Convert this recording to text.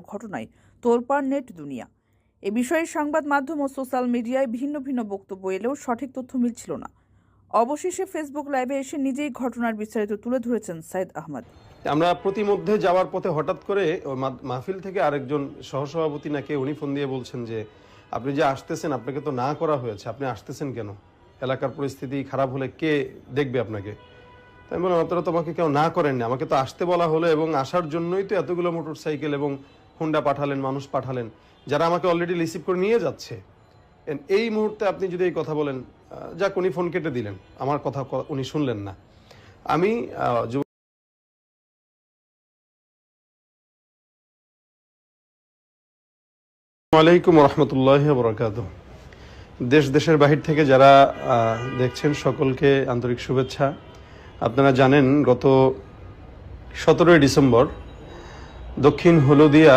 ঘটনায় তোলপাড় নেট দুনিয়া। এ বিষয়ে সংবাদ মাধ্যম ও সোশ্যাল মিডিয়ায় ভিন্ন ভিন্ন বক্তব্য এলেও সঠিক তথ্য মিলছিল না। অবশেষে ফেসবুক লাইভে এসে নিজেই ঘটনার বিস্তারিত তুলে ধরেছেন সাইদ আহমদ। আমরা প্রতিমধ্যে যাওয়ার পথে হঠাৎ করে মাহফিল থেকে আরেকজন সহসভাপতি নাকি উনি ফোন দিয়ে বলছেন যে, আপনি যে আসতেছেন, আপনাকে তো না করা হয়েছে, আপনি আসতেছেন কেন? এলাকার পরিস্থিতি খারাপ হলে কে দেখবে আপনাকে? তাই বললাম, আপনারা তো আমাকে কেউ না করেননি, আমাকে তো আসতে বলা হলো এবং আসার জন্যই তো এতগুলো মোটর সাইকেল এবং হুন্ডা পাঠালেন, মানুষ পাঠালেন, যারা আমাকে অলরেডি রিসিভ করে নিয়ে যাচ্ছে। এই মুহূর্তে আপনি যদি এই কথা বলেন যাক, উনি ফোন কেটে দিলেন। আমার কথা উনি শুনলেন না। আমি আলাইকুম রহমতুল্লাহ বরকাত দেশ, দেশের বাহির থেকে যারা দেখছেন, সকলকে আন্তরিক শুভেচ্ছা। আপনারা জানেন, গত সতেরোই ডিসেম্বর দক্ষিণ হলদিয়া